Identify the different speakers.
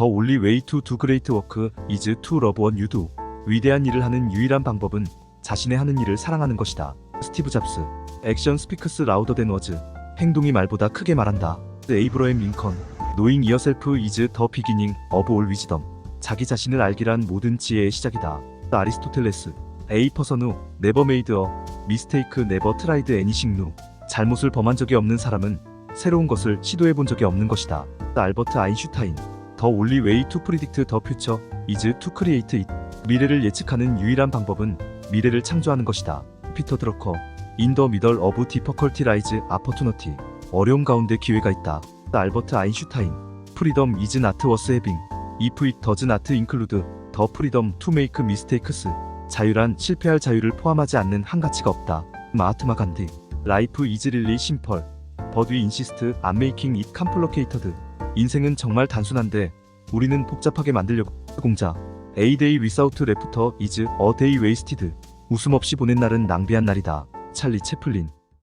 Speaker 1: Only way to do great work is to love what you do. 위대한 일을 하는 유일한 방법은 자신의 하는 일을 사랑하는 것이다. 스티브 잡스. 액션 스피크스 라우더 댄 워즈. 행동이 말보다 크게 말한다. 에이브러햄 링컨. Knowing yourself is the beginning of all wisdom. 자기 자신을 알기란 모든 지혜의 시작이다. 아리스토텔레스. Who never made a mistake never tried anything new. 잘못을 범한 적이 없는 사람은 새로운 것을 시도해 본 적이 없는 것이다. 알버트 아인슈타인. The only way to predict the future is to create it. 미래를 예측하는 유일한 방법은 미래를 창조하는 것이다. 피터 드러커. The middle of difficulty lies opportunity. 어려움 가운데 기회가 있다. 알버트 아인슈타인. Freedom is not worth having. If it does not include the freedom to make mistakes. 자유란 실패할 자유를 포함하지 않는 한 가치가 없다. 마하트마 간디. Is really simple. But we insist on making it complicated. 인생은 정말 단순한데 우리는 복잡하게 만들려고 공자. A day without laughter is a day wasted. 웃음 없이 보낸 날은 낭비한 날이다. 찰리 채플린.